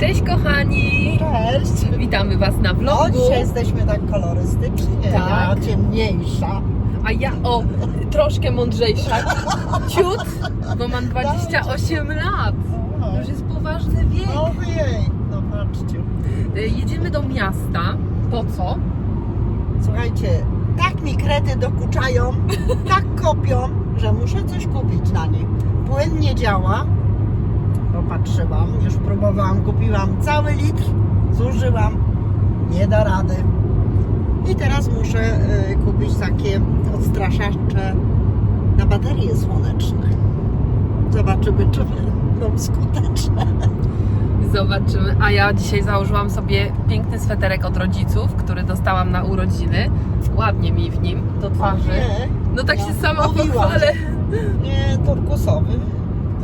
Cześć kochani! Cześć! Witamy Was na No, vlogu. dzisiaj jesteśmy tak kolorystycznie, Tak. ja ciemniejsza. A ja o troszkę mądrzejsza. Ciut, bo mam 28 lat. To już jest poważny wiek. Ojej, no patrzcie. Y, Jedziemy do miasta. Po co? Słuchajcie, tak mi krety dokuczają, tak kopią, że muszę coś kupić na nich. Płyn nie działa, popatrzyłam, już próbowałam, kupiłam cały litr, zużyłam, nie da rady. I teraz muszę y, kupić takie odstraszacze na baterie słoneczne. Zobaczymy, czy będą skuteczne. Zobaczymy. A ja dzisiaj założyłam sobie piękny sweterek od rodziców, który dostałam na urodziny. Ładnie mi w nim do twarzy. Nie, No tak się sama pochwalę. nie turkusowy.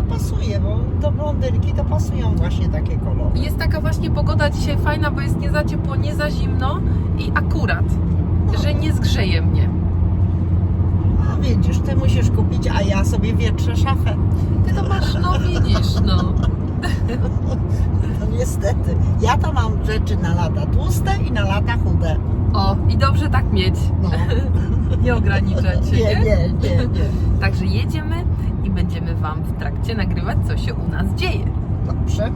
To pasuje, bo do blondynki to pasują właśnie takie kolory. Jest taka właśnie pogoda dzisiaj fajna, bo jest nie za ciepło, nie za zimno i akurat, że nie zgrzeje mnie. A widzisz, ty musisz kupić, a ja sobie wietrzę szafę. Ty to masz, no widzisz, no. No niestety. Ja to mam rzeczy na lata tłuste i na lata chude. O, i dobrze tak mieć. No. Nie ograniczać się, Nie, nie? nie, nie, nie. Także jedziemy będziemy Wam w trakcie nagrywać, co się u nas dzieje. Dobrze.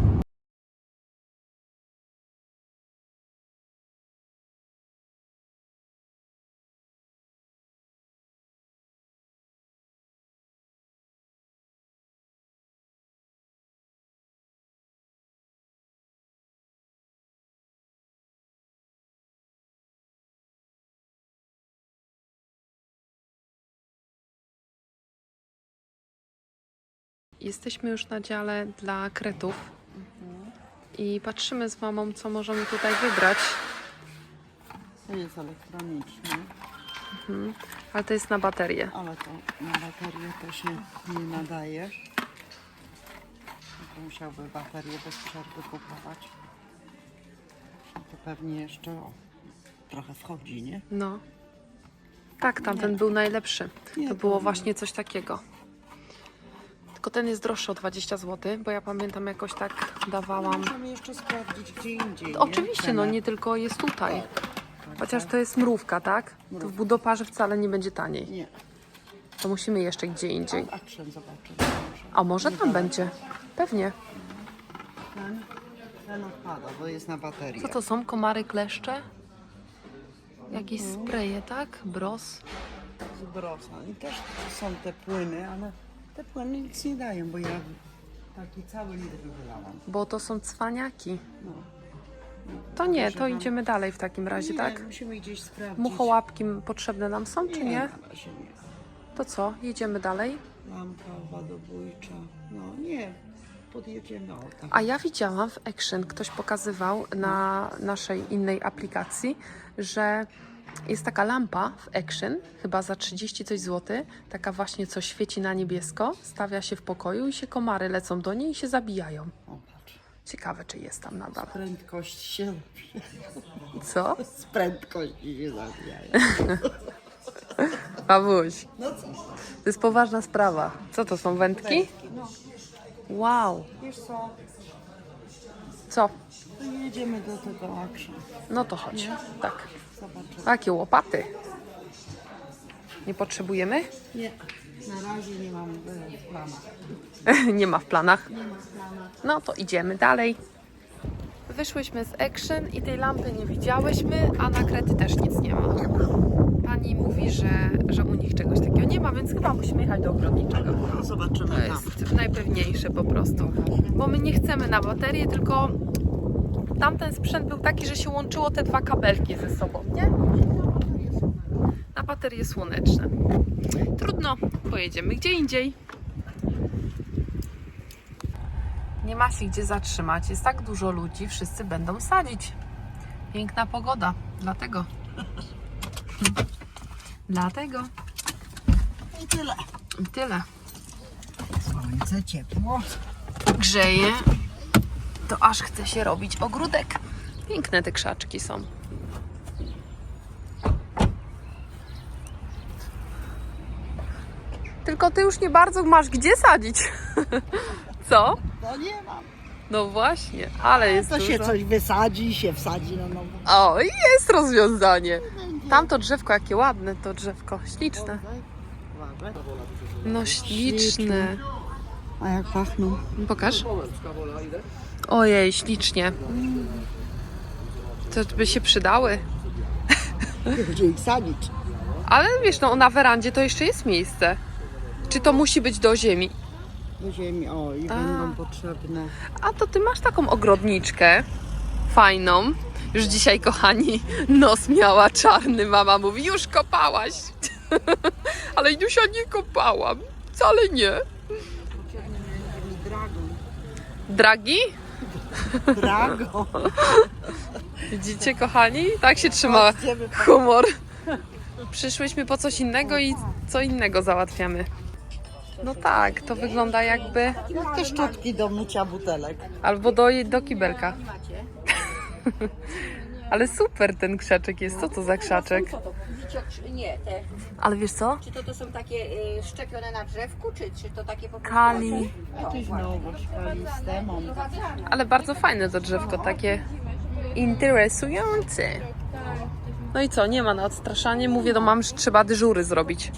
Jesteśmy już na dziale dla kretów i patrzymy z mamą, co możemy tutaj wybrać. To jest elektroniczne, Ale to jest na baterię. ale to na baterię to się nie nadaje. Musiałby baterię bez przerwy kupować. To pewnie jeszcze o, trochę wchodzi, nie? No. Tak, tamten był najlepszy. Nie, To to było nie. właśnie coś takiego. Tylko ten jest droższy o 20 zł, bo ja pamiętam jakoś tak dawałam. Możemy jeszcze sprawdzić gdzie indziej. nie? Oczywiście, no Cenę. nie tylko jest tutaj. Tak, Chociaż tak. to jest mrówka, tak? To w budoparze wcale nie będzie taniej. Nie. To musimy jeszcze gdzie indziej. Action zobaczymy. Może. A może tam będzie? Pewnie. Ten, ten odpada, bo jest na baterię. Co to są? Komary, kleszcze? Jakieś spreje, tak? Bros. Z brosa. I też są te płyny, ale te płyny nic nie dają, bo ja taki cały litr wylałam. Bo to są cwaniaki. No. To nie, to idziemy dalej w takim razie, nie, tak? musimy gdzieś sprawdzić. Muchołapki potrzebne nam są, czy nie? na razie nie. To co? Jedziemy dalej? Lampka owadobójcza. No nie, podjedziemy o tak. A ja widziałam w Action, ktoś pokazywał na naszej innej aplikacji, że jest taka lampa w Action, chyba za 30 coś złoty, taka właśnie co świeci na niebiesko, stawia się w pokoju i się komary lecą do niej i się zabijają. Ciekawe, czy jest tam nadal. Prędkość się... Co? Z prędkości się zabijają. Babuś, No co? to jest poważna sprawa. Co to są wędki? No, Wow. wiesz co? Co? To jedziemy do tego action. No to chodź. Tak. Zobaczymy. Takie łopaty. Nie potrzebujemy? Nie, na razie nie mam w planach. nie ma w planach. Nie ma w planach. No to idziemy dalej. Wyszłyśmy z Action i tej lampy nie widziałyśmy, a na Krety też nic nie ma. Pani mówi, że, że u nich czegoś takiego nie ma, więc chyba musimy jechać do ogrodniczego. No, zobaczymy To tam. jest najpewniejsze po prostu. Bo my nie chcemy na baterię, tylko tamten sprzęt był taki, że się łączyło te dwa kabelki ze sobą, nie? Na baterie słoneczne. Trudno, pojedziemy gdzie indziej. Nie ma się gdzie zatrzymać. Jest tak dużo ludzi, wszyscy będą sadzić. Piękna pogoda, dlatego. dlatego. I tyle. I tyle. Słońce, ciepło. grzeje, to aż chce się robić ogródek. Piękne te krzaczki są. Tylko ty już nie bardzo masz gdzie sadzić. Co? To nie mam. No właśnie, ale jest To się dużo. coś wysadzi, się wsadzi na nowo. O, i jest rozwiązanie. Tamto drzewko, jakie ładne to drzewko, śliczne. No śliczne. A jak pachną? Pokaż. Ojej, ślicznie. To by się przydały. Gdzie ich sadzić? Ale wiesz, no na werandzie to jeszcze jest miejsce. Czy to musi być do ziemi? Do ziemi, o i będą potrzebne. A to ty masz taką ogrodniczkę fajną. Już dzisiaj, kochani, nos miała czarny. Mama mówi, już kopałaś. Ale Jusia nie kopałam. Wcale nie. Potrzebny będzie mi dragon. Dragi? Dragon. Widzicie, kochani? Tak się trzyma humor. Przyszłyśmy po coś innego i co innego załatwiamy. No tak, to wygląda jakby Jak te szczotki do mycia butelek. albo do, do kibelka. Ale super ten krzaczek jest. Co to za krzaczek? Nie, te, Ale wiesz co? czy to, to są takie y, szczepione na drzewku, czy, czy to takie po prostu... Kali. No, Jakieś właśnie. nowość kaliste mam. Ale bardzo fajne to drzewko, takie interesujące. No i co, nie ma na odstraszanie. Mówię do mam, że trzeba dyżury zrobić.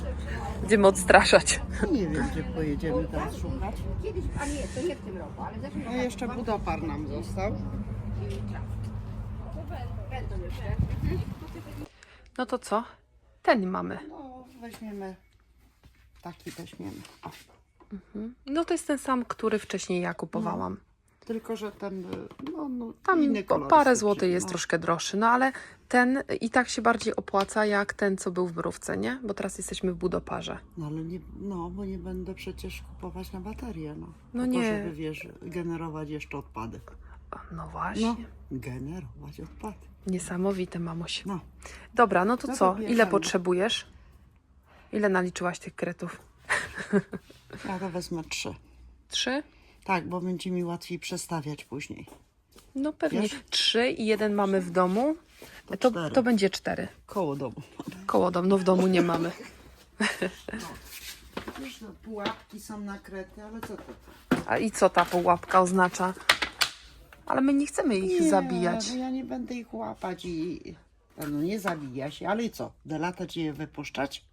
Będziemy odstraszać. Nie wiem, gdzie pojedziemy teraz szukać. Kiedyś, a nie, to nie w tym roku, ale w zeszłym No roku jeszcze budopar nam został. będą jeszcze. No to co? Ten mamy. No weźmiemy. Taki weźmiemy. O, No to jest ten sam, który wcześniej ja kupowałam. tylko, że ten y, no, no, Tam inny o kolor parę złotych jest no. troszkę droższy, no ale ten i tak się bardziej opłaca jak ten, co był w Mrówce, nie? Bo teraz jesteśmy w Budoparze. No ale nie, no bo nie będę przecież kupować na baterię, no. No nie. żeby wiesz, generować jeszcze odpady. No właśnie. No, generować odpady. Niesamowite, mamuś. No, Dobra, no to No to co? bierzemy. Ile potrzebujesz? Ile naliczyłaś tych kretów? ja to wezmę trzy. Trzy? Tak, bo będzie mi łatwiej przestawiać później. No pewnie. Wiesz? Trzy i jeden mamy w domu. To To, to będzie cztery. Koło domu. Koło domu, no w domu nie mamy. Wiesz, no, pułapki są nakrety, ale co to? A i co ta pułapka oznacza? Ale my nie chcemy ich Nie, zabijać. No ja nie będę ich łapać i... No nie zabija się, ale i co? Da latać i je wypuszczać?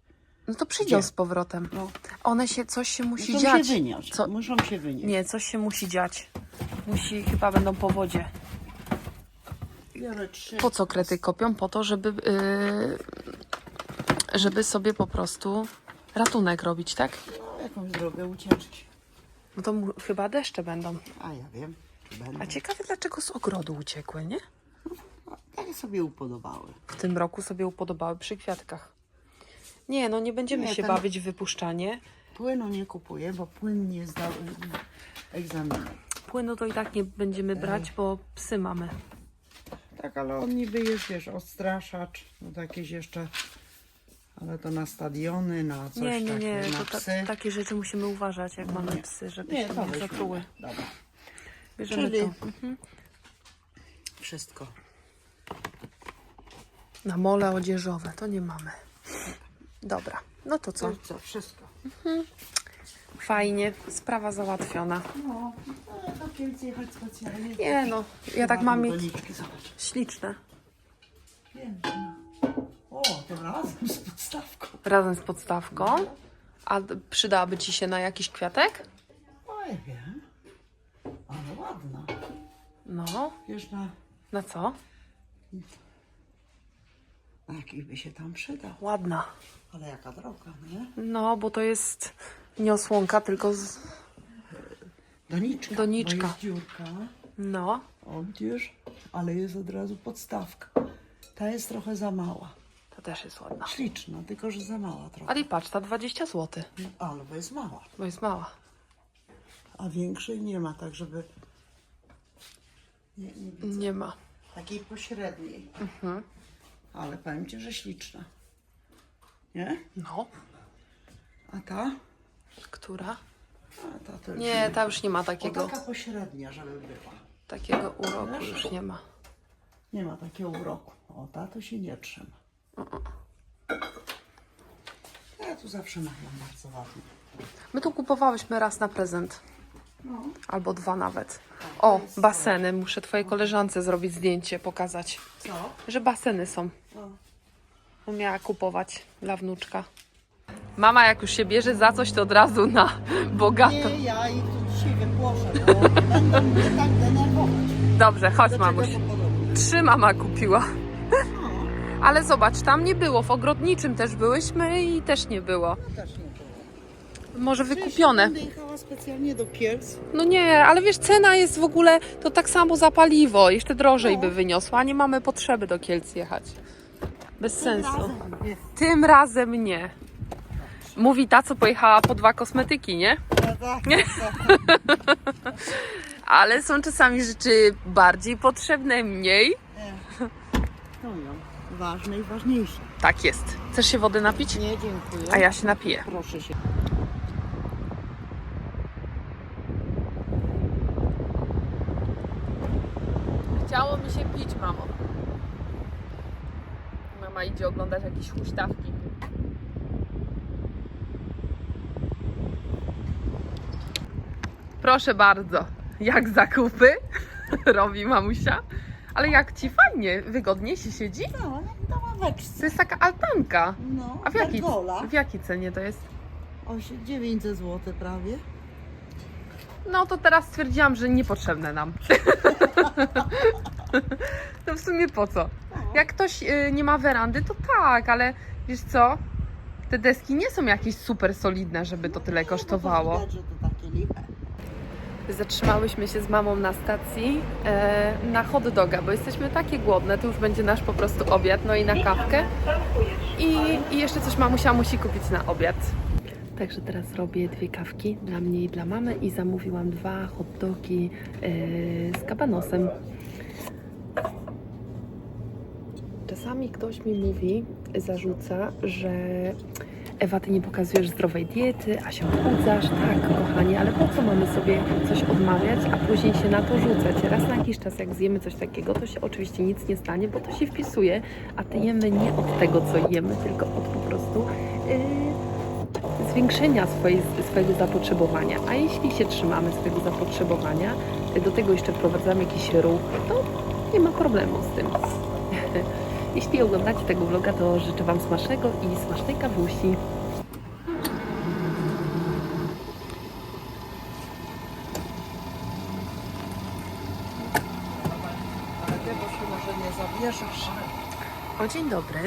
No to przyjdą Gdzie? z powrotem. No, One się, coś się musi muszą dziać. się. Co? Muszą się wynieść. Nie, coś się musi dziać. Musi, chyba będą po wodzie. Po co krety kopią? Po to, żeby, yy, żeby sobie po prostu ratunek robić, tak? Jakąś drogę ucieczki. No to chyba deszcze będą. A ja wiem. A ciekawe, dlaczego z ogrodu uciekły, nie? A Tak sobie upodobały. W tym roku sobie upodobały przy kwiatkach. Nie, no nie będziemy Nie, się ten- bawić w wypuszczanie. Płynu nie kupuję, bo płyn nie zdał egzaminu. Płynu to i tak nie będziemy brać, bo psy mamy. Tak, ale on niby jest, wiesz, odstraszacz, no jakieś jeszcze, ale to na stadiony, na coś Nie, nie, takiego, nie, na to ta, psy. takie rzeczy musimy uważać, jak mamy psy, żeby się to nie zatruły. Dobra, Bierzemy Czyli- to. Mhm. wszystko. Na mole odzieżowe, to nie mamy. Dobra, no to co? Co? co, wszystko. Fajnie, sprawa załatwiona. No, ale do Kielc jechać specjalnie. Nie no, ja tak mam mieć Doniczki, zobacz. śliczne. Piękne. O, to razem z podstawką. Razem z podstawką. A d- przydałaby Ci się na jakiś kwiatek? Oj, wiem. Ale ładna. No, Wiesz, na, na co? na jaki by się tam przydał. Ładna. Ale jaka droga, nie? No, bo to jest nie osłonka, tylko z... Doniczka. Doniczka. Bo jest dziurka. No, O, widzisz? Ale jest od razu podstawka. Ta jest trochę za mała. to też jest ładna. Śliczna, tylko że za mała trochę. Ale i patrz, ta 20 zł, Ale bo jest mała. bo jest mała. A większej nie ma, tak żeby... Nie, nie widzę. Nie ma. Takiej pośredniej. Mhm. Ale powiem Ci, że śliczna. Nie? No, A ta? która? A ta to już Nie, ta już nie ma O, takiego, taka pośrednia, żeby była. takiego uroku, już nie ma. Nie ma takiego uroku. O, ta to się nie trzyma. Ja tu zawsze mam bardzo ładnie. My tu kupowałyśmy raz na prezent. Albo dwa nawet. O, baseny. Muszę twojej koleżance zrobić zdjęcie, pokazać, Co? że baseny są. Bo miała kupować dla wnuczka. Mama jak już się bierze za coś, to od razu na bogato. Nie, ja ich tu dzisiaj wypłoszę, bo będą mnie tak denerwować. Dobrze, chodź mamuś. Trzy mama kupiła. No, Ale zobacz, tam nie było. W ogrodniczym też byłyśmy i też nie było. to też nie było. Może wykupione. Będę jechała specjalnie do Kielc. No nie, ale wiesz, cena jest w ogóle to tak samo za paliwo. Jeszcze drożej No. by wyniosła, a nie mamy potrzeby do Kielc jechać. Bez sensu. Razem, nie. Tym razem nie. Mówi ta, co pojechała po dwa kosmetyki, nie? Tak, Nie. tak. Ale są czasami rzeczy bardziej potrzebne, mniej. To ją. Ważne i ważniejsze. Tak jest. Chcesz się wody napić? Nie, dziękuję. A ja się napiję. Proszę się. Chciało mi się pić, mamo. Mama idzie oglądać jakieś huśtawki. Proszę bardzo, jak zakupy robi mamusia. Ale jak ci fajnie, wygodnie się siedzi? No, ławeczce. To jest taka altanka. No, A w jakiej, pergola. w jakiej cenie to jest? Osie- 900 zł prawie. No to teraz stwierdziłam, że niepotrzebne nam. to w sumie po co? Jak ktoś y, nie ma werandy, to tak, ale wiesz co? Te deski nie są jakieś super solidne, żeby to tyle No, To kosztowało. widać, że to takie liche. Zatrzymałyśmy się z mamą na stacji e, na hot doga, bo jesteśmy takie głodne, to już będzie nasz po prostu obiad, no i na kawkę. I, I jeszcze coś mamusia musi kupić na obiad. Także teraz robię dwie kawki dla mnie i dla mamy i zamówiłam dwa hot dogi e, z kabanosem. Czasami ktoś mi mówi, zarzuca, że Ewa, ty nie pokazujesz zdrowej diety, a się odchudzasz. Tak, kochani, ale po co mamy sobie coś odmawiać, a później się na to rzucać? Raz na jakiś czas, jak zjemy coś takiego, to się oczywiście nic nie stanie, bo to się wpisuje, a ty jemy nie od tego, co jemy, tylko od po prostu yy, zwiększenia swojej, swojego zapotrzebowania. A jeśli się trzymamy swojego zapotrzebowania, do tego jeszcze wprowadzamy jakiś ruch, to nie ma problemu z tym. Jeśli oglądacie tego vloga, to życzę Wam smacznego i smacznej kawusi. O dzień dobry.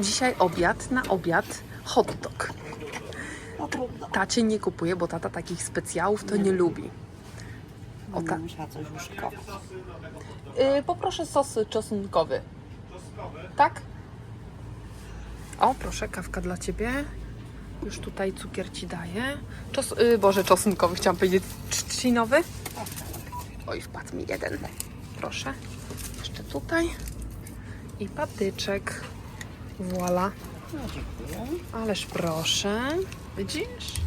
Dzisiaj obiad na obiad hot dog. Tacie nie kupuje, bo tata takich specjałów to nie lubi. O, ta- Nie musiała coś uszkować. Yy, poproszę sos czosnkowy. Tak? O, proszę, kawka dla Ciebie. Już tutaj cukier Ci daję. Czos, yy, Boże, czosnkowy, chciałam powiedzieć trzcinowy. Oj, wpadł mi jeden. Proszę. Jeszcze tutaj. I patyczek. Voila. No dziękuję. Ależ proszę. Widzisz?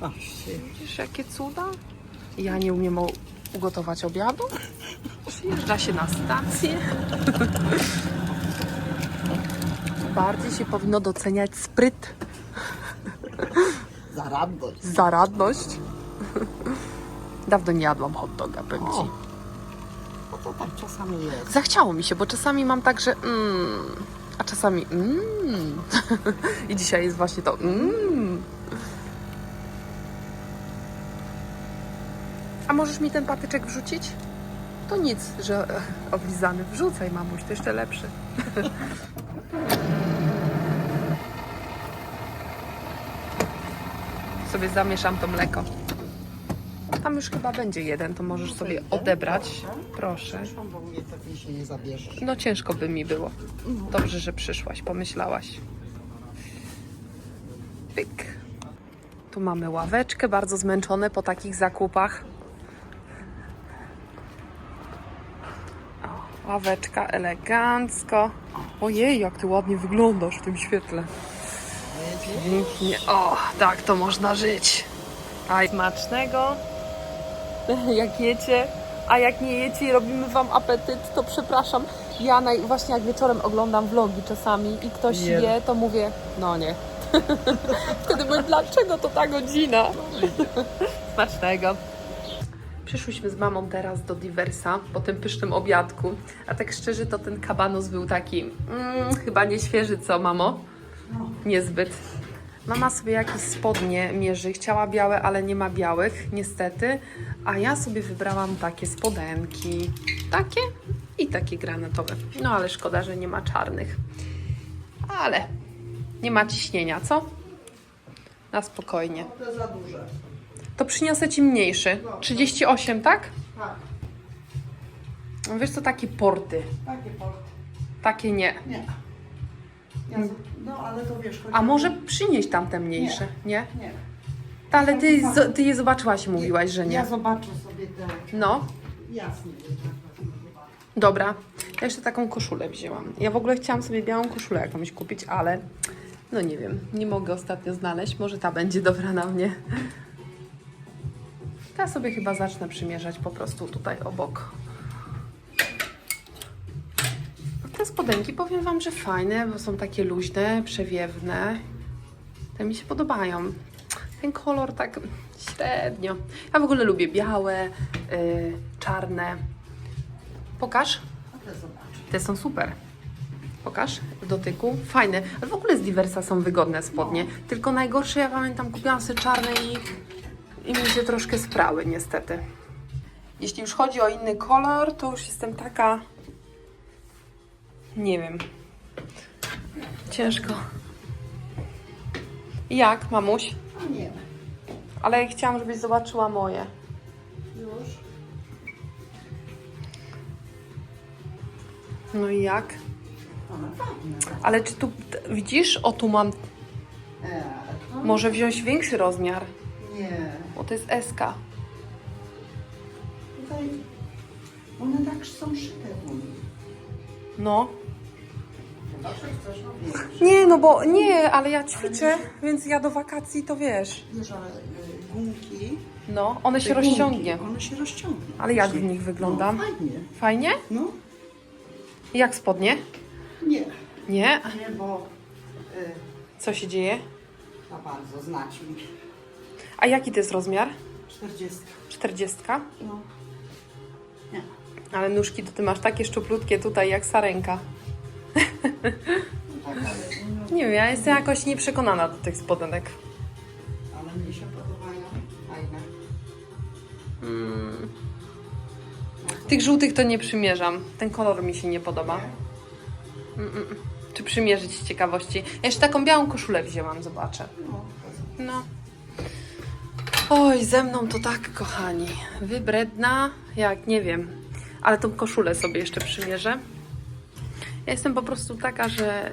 No. Widzisz, jakie cuda? Ja nie umiem ugotować obiadu. Przyjeżdża się na stację. Bardziej się powinno doceniać spryt, Zaradność. zaradność. Dawno nie jadłam hot doga, powiem. Ci. No to tak czasami jest. Zachciało mi się, bo czasami mam tak, że mm, a czasami mm. I dzisiaj jest właśnie to mm. A możesz mi ten patyczek wrzucić? To nic, że e, oblizany. Wrzucaj, mamuś, to jeszcze lepszy. sobie zamieszam to mleko. Tam już chyba będzie jeden, to możesz sobie odebrać. Proszę. Przepraszam, bo mnie pewnie się nie zabierzesz. No ciężko by mi było. Dobrze, że przyszłaś, pomyślałaś. Pyk. Tu mamy ławeczkę, bardzo zmęczone po takich zakupach. Ławeczka elegancko. Ojej, jak ty ładnie wyglądasz w tym świetle. Pięknie. O, tak to można żyć. A smacznego, jak jecie. A jak nie jecie i robimy wam apetyt, to przepraszam. Ja naj... właśnie jak wieczorem oglądam vlogi czasami i ktoś Nie. je, to mówię, no nie. Wtedy mówię, dlaczego to ta godzina? Smacznego. Przyszłyśmy z mamą teraz do Diversa po tym pysznym obiadku. A tak szczerze to ten kabanos był taki mm, chyba nie świeży, co mamo? Niezbyt. Mama sobie jakieś spodnie mierzy. Chciała białe, ale nie ma białych, niestety. A ja sobie wybrałam takie spodenki. Takie i takie granatowe. No ale szkoda, że nie ma czarnych. Ale nie ma ciśnienia, co? Na spokojnie. To za duże. To przyniosę ci mniejszy. 38, tak? Tak, Wiesz co, takie porty. takie porty. Takie nie. Nie. Ja, z- no ale to wiesz, chodzi A o- może przynieść tamte mniejsze, nie? Nie. Ta, ale ty, ty je zobaczyłaś i mówiłaś, że nie. Ja zobaczę sobie te No, jasne. dobra. Ja jeszcze taką koszulę wzięłam. Ja w ogóle chciałam sobie białą koszulę jakąś kupić, ale no nie wiem, nie mogę ostatnio znaleźć. Może ta będzie dobra na mnie. Ta sobie chyba zacznę przymierzać po prostu tutaj obok. Te spodenki powiem Wam, że fajne, bo są takie luźne, przewiewne. Te mi się podobają. Ten kolor tak średnio. Ja w ogóle lubię białe, yy, czarne. Pokaż. Te są super. Pokaż w dotyku. Fajne. Ale w ogóle z Diversa są wygodne spodnie. Tylko najgorsze, ja pamiętam, kupiłam sobie czarne i, i mi się troszkę sprały, niestety. Jeśli już chodzi o inny kolor, to już jestem taka... Nie wiem. Ciężko. Jak, mamuś? Nie. Ale chciałam, żebyś zobaczyła moje. Już. No i jak? Ale czy tu, widzisz, o tu mam, E, może wziąć większy rozmiar, nie. Bo to jest SK. Tutaj one tak są szyte w Unii. No. Chcesz no. Nie, no bo nie, ale ja ćwiczę, więc ja do wakacji to wiesz. Wiesz, ale y, gumki... No, one się te gumki, rozciągnie. One się rozciągną. Ale jak w nich wyglądam? No, fajnie. Fajnie? No, Jak spodnie? nie. Nie? Nie, bo y, Co się dzieje? za bardzo znać mi. A jaki to jest rozmiar? 40. 40? No. Nie. Ale nóżki to ty masz takie szczuplutkie tutaj jak sarenka. No tak, ale, no, Nie wiem, ja jestem jakoś nieprzekonana do tych spodenek. ale mnie się podobają. Fajne. Mm. Tych żółtych to nie przymierzam. Ten kolor mi się nie podoba. Czy przymierzyć z ciekawości? Ja jeszcze taką białą koszulę wzięłam, zobaczę. No, No. Oj, ze mną to tak, kochani. Wybredna, jak nie wiem. Ale tą koszulę sobie jeszcze przymierzę. Ja jestem po prostu taka, że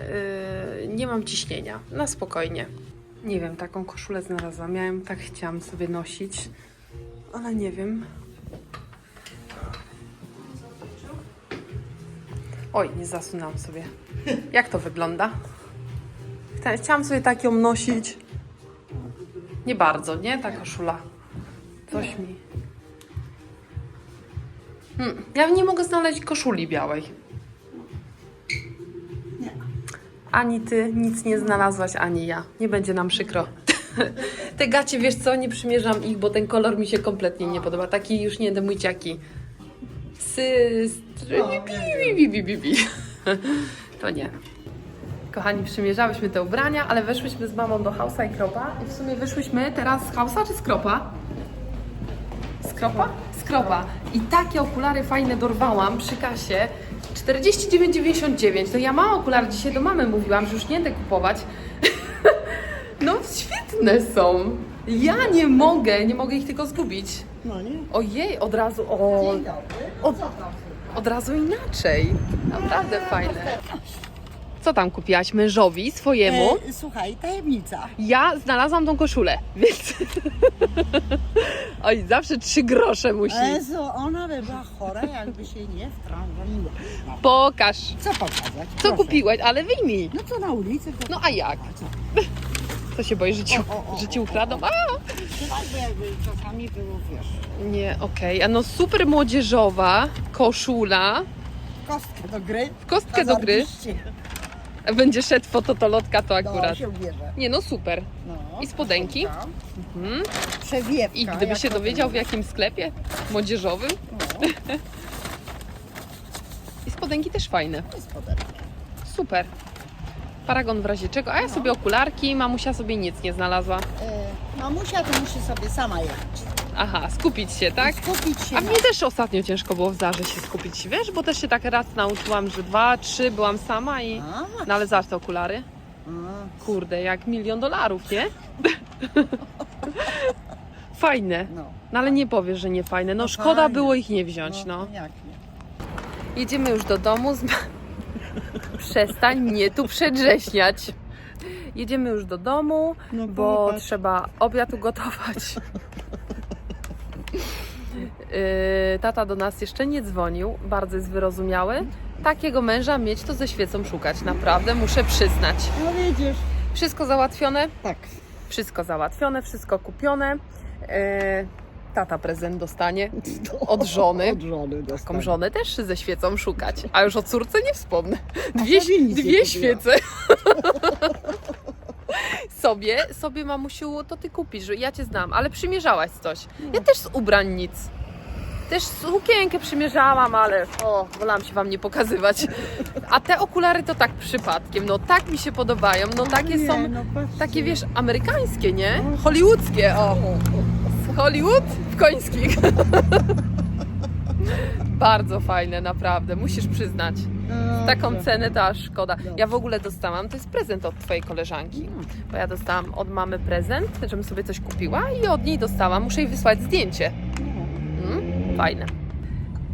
yy, nie mam ciśnienia. Na spokojnie. Nie wiem, taką koszulę znalazłam. Ja ją tak chciałam sobie nosić. Ale nie wiem. Oj, nie zasunęłam sobie. Jak to wygląda? Chcia- Chciałam sobie tak ją nosić. Nie bardzo, nie? Ta koszula. Coś mi. Hmm, ja nie mogę znaleźć koszuli białej. nie. Ani ty nic nie znalazłaś, ani ja. Nie będzie nam przykro. Te gacie, wiesz co, nie przymierzam ich, bo ten kolor mi się kompletnie nie podoba. Taki już nie mój ciaki. Systry. Bi, bi, bi, bi, bi. To nie. Kochani, przymierzałyśmy te ubrania, ale weszłyśmy z mamą do Hausa i Kropa. I w sumie wyszłyśmy teraz z Hausa czy z Kropa? Skropa? Skropa. I takie okulary fajne dorwałam przy kasie. 49,99. To ja mam okular dzisiaj do mamy mówiłam, że już nie będę kupować. No świetne są. Ja nie mogę, nie mogę ich tylko zgubić. No nie. Ojej, od razu, o, Dzień dobry. O- Co tam? od razu inaczej. Naprawdę fajne. Co tam kupiłaś mężowi swojemu? E, słuchaj, tajemnica. Ja znalazłam tą koszulę, więc... Oj, zawsze trzy grosze musi. Jezu, ona by była chora, jakby się nie wtrążyła. No. Pokaż. Co pokazać? Co Proszę. kupiłaś? Ale wyjmij. No co na ulicy? To... No a jak? Co? Co się boisz, że ci, O, o, o, że ci o, ukradną? o, A, jakby czasami było, wiesz, nie, okej. A no super młodzieżowa koszula. kostkę do gry. W kostkę do gry. Będzie szedł fototolotka, to No, akurat. się ubierze. Nie no, super. No. I spodenki. Mhm. Przewiewka. I gdyby jak się to dowiedział w jakim sklepie młodzieżowym. No, I spodenki też fajne. to jest podobne. Super. Paragon w razie czego. A ja sobie okularki, mamusia sobie nic nie znalazła. E, mamusia to musi sobie sama jechać. Aha, skupić się, tak? Skupić się A mnie też ostatnio ciężko było w Zarze się skupić, wiesz, bo też się tak raz nauczyłam, że dwa, trzy byłam sama i... A, No ale zaś te okulary. a, Kurde, jak milion dolarów, nie? Fajne. no. No ale nie powiesz, że nie fajne. No No szkoda fajne. było ich nie wziąć, no. Jak nie? Jedziemy już do domu. Z... Przestań mnie tu przedrześniać. Jedziemy już do domu, No bo popatrz. trzeba obiad ugotować. Yy, Tata do nas jeszcze nie dzwonił, bardzo jest wyrozumiały. Takiego męża mieć to ze świecą szukać, naprawdę muszę przyznać. No widzisz. Wszystko załatwione, Tak. wszystko załatwione, wszystko kupione. Yy, Tata prezent dostanie od żony. Od żony Taką dostanie. żonę też ze świecą szukać. A już o córce nie wspomnę. Dwie, dwie kupiła. świece. sobie, sobie mamusiu, to ty kupisz, ja cię znam, ale przymierzałaś coś. Ja też z ubrań nic. Też sukienkę przymierzałam, ale o, wolałam się wam nie pokazywać. A te okulary to tak przypadkiem, no tak mi się podobają, no takie Nie, są, no takie wiesz, amerykańskie, nie? Hollywoodzkie, o. Hollywood w końskich. Bardzo fajne, naprawdę, musisz przyznać. No, Taką cenę to aż szkoda. Ja w ogóle dostałam, to jest prezent od Twojej koleżanki, bo ja dostałam od mamy prezent, żebym sobie coś kupiła i od niej dostałam. Muszę jej wysłać zdjęcie. Fajne.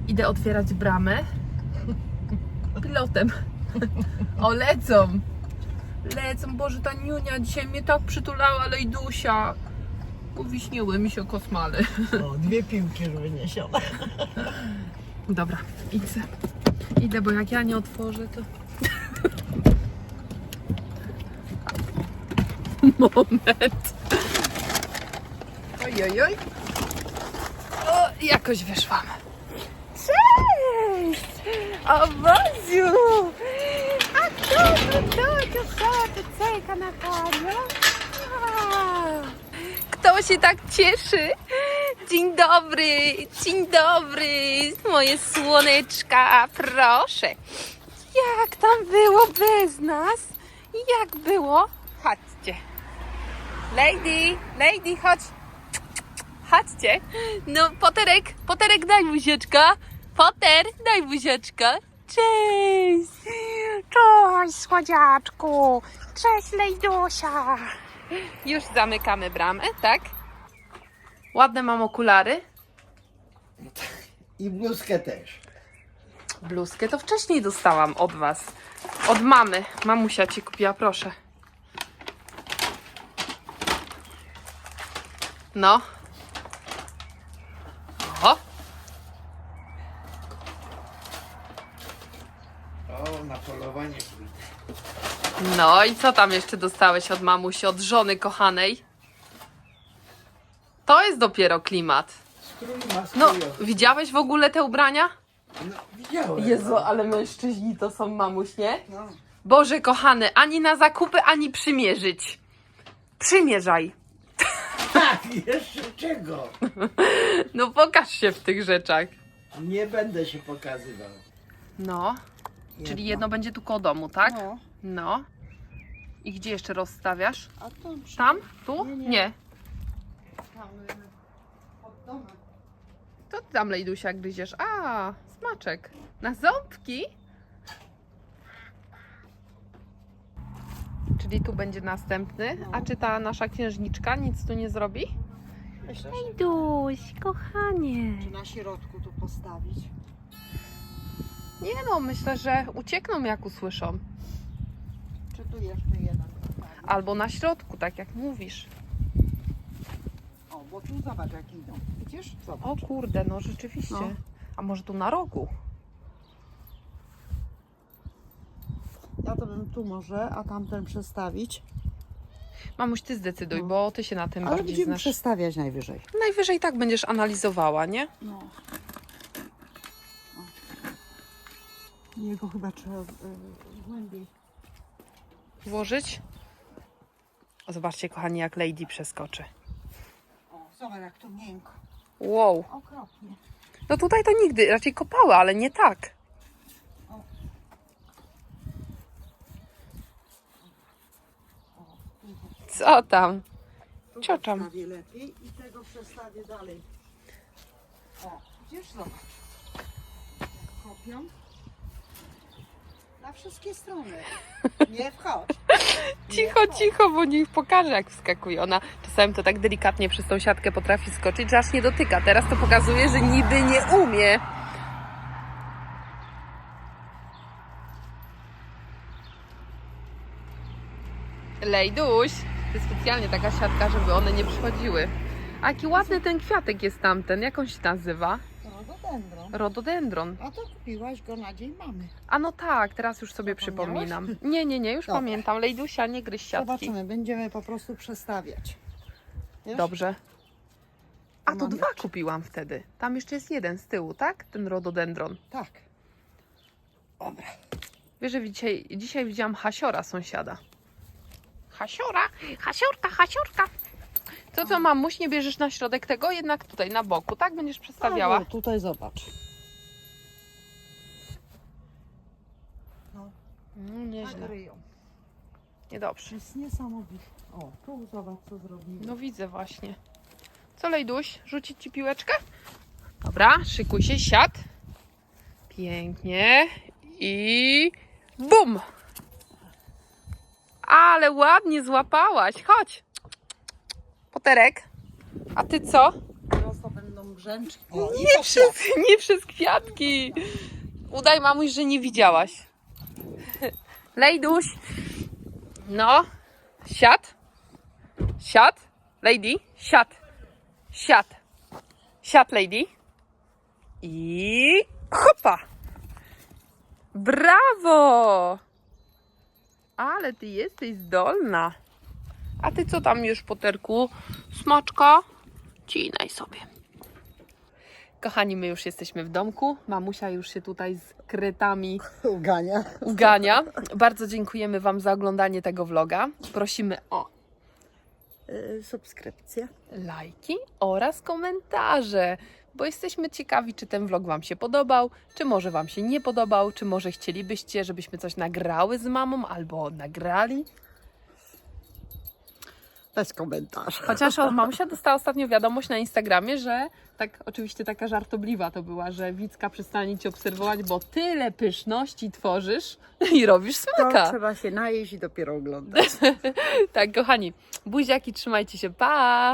Idę otwierać bramę pilotem. O, lecą. Lecą. Boże, ta niunia dzisiaj mnie tak przytulała, Lejdusia. Powiśniły mi się kosmale. O, dwie piłki już wyniesione. Dobra, idę. Idę, bo jak ja nie otworzę, to. Moment. Oj, oj, oj. Jakoś wyszłam. Cześć! O, Boziu! A kto to to czeka na panią? Kto się tak cieszy? Dzień dobry, dzień dobry, moje słoneczka, proszę. Jak tam było bez nas? Jak było? Chodźcie. Lady, lady, chodź. Chodźcie. No, Poterek, Poterek, daj buzieczka. Poter, daj buzieczka. Cześć. Cześć, słodziaczku. Cześć, Lejdusia. Już zamykamy bramę, tak? Ładne mam okulary. I bluzkę też. Bluzkę to wcześniej dostałam od was. Od mamy. Mamusia ci kupiła, proszę. No. O, O, na polowanie pójdę. No i co tam jeszcze dostałeś od mamusi, od żony kochanej? To jest dopiero klimat. Strój No, widziałeś w ogóle te ubrania? No, widziałem. Jezu, ale mężczyźni to są mamuś, nie? No. Boże kochany, ani na zakupy, ani przymierzyć. Przymierzaj. Tak, jeszcze czego? No pokaż się w tych rzeczach. Nie będę się pokazywał. No, czyli jedno będzie tu koło domu, tak? No. No. I gdzie jeszcze rozstawiasz? A to przy... Tam? Tu? Nie, nie. Nie. tam, y, pod domem. To ty tam, Lejdusia, gryziesz. A, smaczek. Na ząbki? Czyli tu będzie następny. A czy ta nasza księżniczka nic tu nie zrobi? Myślę, że Lejduś, kochanie. czy na środku tu postawić. Nie no, myślę, że uciekną jak usłyszą. Tu jeszcze jeden? Albo na środku, tak jak mówisz. O, bo tu zobacz jak idą. Widzisz? Zobacz. O kurde, no rzeczywiście. No. A może tu na rogu? Ja to bym tu może, a tamten przestawić. Mamuś, ty zdecyduj, No. bo ty się na tym Ale bardziej będziemy znasz. przestawiać najwyżej. Najwyżej tak będziesz analizowała, nie? No. Jego chyba trzeba y, głębiej. Włożyć. O, Zobaczcie, kochani, jak Lady przeskoczy. O, zobacz jak to miękko. Wow. Okropnie. No tutaj to nigdy, raczej kopały, ale nie tak. Co tam? Cioczam. Przestawię lepiej i tego przestawię dalej. O, widzisz, zobacz. Kopią. Wszystkie strony. Nie wchodź. Nie Cicho, wchodź. cicho, bo niech pokaże, jak wskakuje. Ona czasami to tak delikatnie przez tą siatkę potrafi skoczyć, że aż nie dotyka. Teraz to pokazuje, że niby nie umie. Lejduś, to jest specjalnie taka siatka, żeby one nie przychodziły. A jaki ładny ten kwiatek jest tamten, jak on się nazywa? Rododendron. Rododendron. A to kupiłaś go na dzień mamy. A no tak, teraz już sobie przypominam. Nie, nie, nie, już Dobra. pamiętam. Lejdusia, nie gryź siatki. Zobaczymy, będziemy po prostu przestawiać. Wiesz? Dobrze. A to mam dwa jeszcze. kupiłam wtedy. Tam jeszcze jest jeden z tyłu, tak? Ten rododendron. Tak. Dobra. Wiesz, że dzisiaj, dzisiaj widziałam hasiora sąsiada. Hasiora, hasiorka, hasiorka. To co, mamuś, nie bierzesz na środek tego? Jednak tutaj, na boku, tak? Będziesz przestawiała? A, no, tutaj zobacz. Mm, Tak nieźle. ryją. Niedobrze. To jest niesamowite. O, tu zobacz co zrobili. No widzę właśnie. Co, Lejduś? Rzucić Ci piłeczkę? Dobra, szykuj się, siad. Pięknie. I bum! Ale ładnie złapałaś. Chodź. Poterek. A ty co? Teraz to będą brzęczki. Nie przez, nie przez kwiatki. Udaj mamuś, że nie widziałaś. Lejduś. No. Siad. Siad. Lady. Siad. Siad. Siad, lady. I hopa. Brawo. Ale ty jesteś zdolna. A ty co tam już, Poterku? Smaczka? Cinaj sobie. Kochani, my już jesteśmy w domku. Mamusia już się tutaj z kretami Ugania. ugania. Bardzo dziękujemy Wam za oglądanie tego vloga. Prosimy o Y, subskrypcja. lajki oraz komentarze, bo jesteśmy ciekawi, czy ten vlog Wam się podobał, czy może Wam się nie podobał, czy może chcielibyście, żebyśmy coś nagrały z mamą albo nagrali. Bez komentarza. Chociaż o, mamusia dostała ostatnio wiadomość na Instagramie, że tak oczywiście taka żartobliwa to była, że Wicka przestanie Cię obserwować, bo tyle pyszności tworzysz i robisz To smaka. trzeba się najeść i dopiero oglądać. Tak, kochani, buziaki, trzymajcie się, pa!